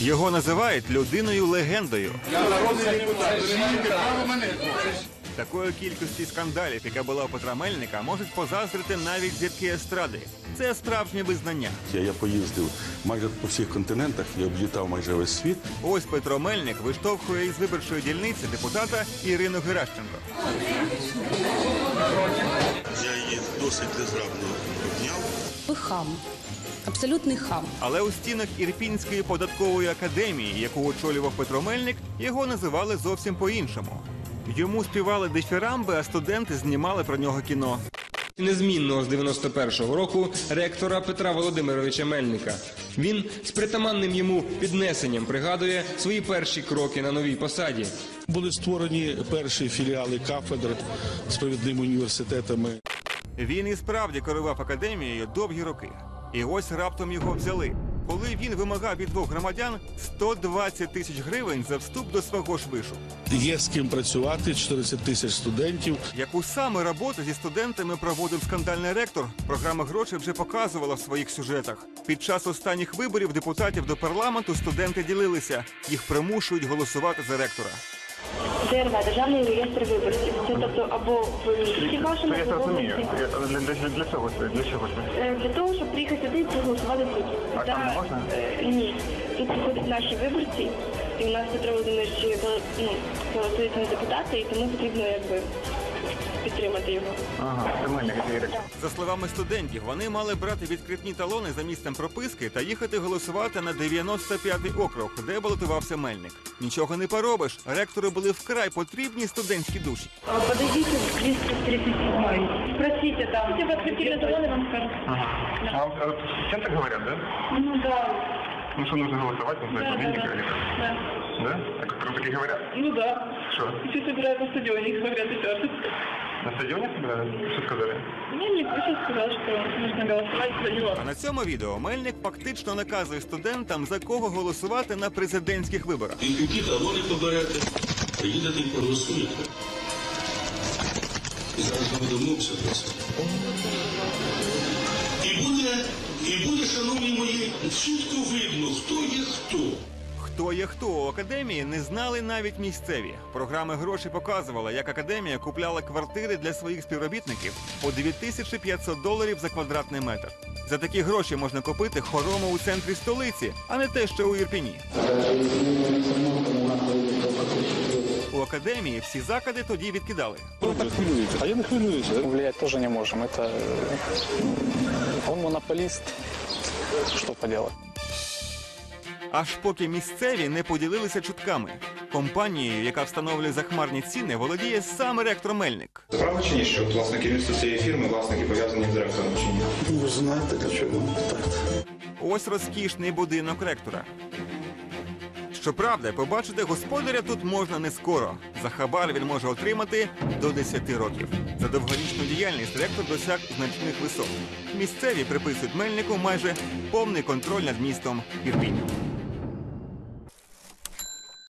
Його називають людиною легендою. Я народний депутат. Ви не маєте права мене. Такої кількості скандалів, яка була у Петра Мельника, можуть позаздрити навіть зірки естради. Це справжнє визнання. Я, я поїздив майже по всіх континентах і облітав майже весь світ. Ось Петро Мельник виштовхує із виборчої дільниці депутата Ірину Геращенко. Я її досить незграбно обняв. Ви хам. Абсолютний хам. Але у стінах Ірпінської податкової академії, яку очолював Петро Мельник, його називали зовсім по-іншому. Йому співали дифірамби, а студенти знімали про нього кіно. Незмінного з 91-го року ректора Петра Володимировича Мельника. Він з притаманним йому піднесенням пригадує свої перші кроки на новій посаді. Були створені перші філіали кафедр з провідними університетами. Він і справді керував академією довгі роки. І ось раптом його взяли. Коли він вимагав від двох громадян 120 тисяч гривень за вступ до свого ж вишу. Є з ким працювати, 40 тисяч студентів. Яку саме роботу зі студентами проводив скандальний ректор, програма грошей вже показувала в своїх сюжетах. Під час останніх виборів депутатів до парламенту студенти ділилися. Їх примушують голосувати за ректора. ДРВ, Державний реєстр виборців. Це тобто або в місті вашому Я це або в розумію. Я- Для, для, для чого це? Для чого це? Е, Для того, щоб приїхати сюди і проголосувати тут. А там не можна? е, Ні. Тут приходять наші виборці, і у нас Петро Володимирович бал- ну, балотується на депутати, і тому потрібно якби підтримати його. Ага, це мене який За словами студентів, вони мали брати відкритні талони за місцем прописки та їхати голосувати на 95-й округ, де балотувався Мельник. Нічого не поробиш. Ректору були вкрай потрібні студентські душі. Подойдите в 237 Спросите там. Если вы открытили талоны, вам скажут. Ага. А, вот, а вот все так говорят, да? Ну да. Ну что нужно голосовать, ну, за Да, этого да, да. или как? Да. Да? Так как таки говорят. Ну да. Что? Все собирают на стадионе, их говорят и все. На стадионе собирают? Что сказали? Мельник сейчас сказал, что нужно голосовать за него. А на цьому відео Мельник фактично наказує студентам за кого голосувати на президентських виборах. І які талони поберете, приїдете і проголосуєте. І зараз ми домовимося про це. І буде, шановні мої, чітко видно, хто є хто. Хто є хто у академії, не знали навіть місцеві. Програми гроші показувала, як академія купляла квартири для своїх співробітників по 2500 доларів за квадратний метр. За такі гроші можна купити хорому у центрі столиці, а не те, що у Ірпіні. У академії всі закиди тоді відкидали. А я не хвилююся. Влиять тоже не можем. Это э, он монополист. Что поделать? Аж поки місцеві не поділилися чутками. Компанією, яка встановлює захмарні ціни, володіє саме ректор Мельник. Правда чи ні, що власне керівництво цієї фірми, власники пов'язані з директором чи ні? Ви знаєте, для чого так. Ось розкішний будинок ректора. Щоправда, побачити господаря тут можна не скоро. За хабар він може отримати до 10 років. За довгорічну діяльність ректор досяг значних висот. Місцеві приписують мельнику майже повний контроль над містом Ірпінь.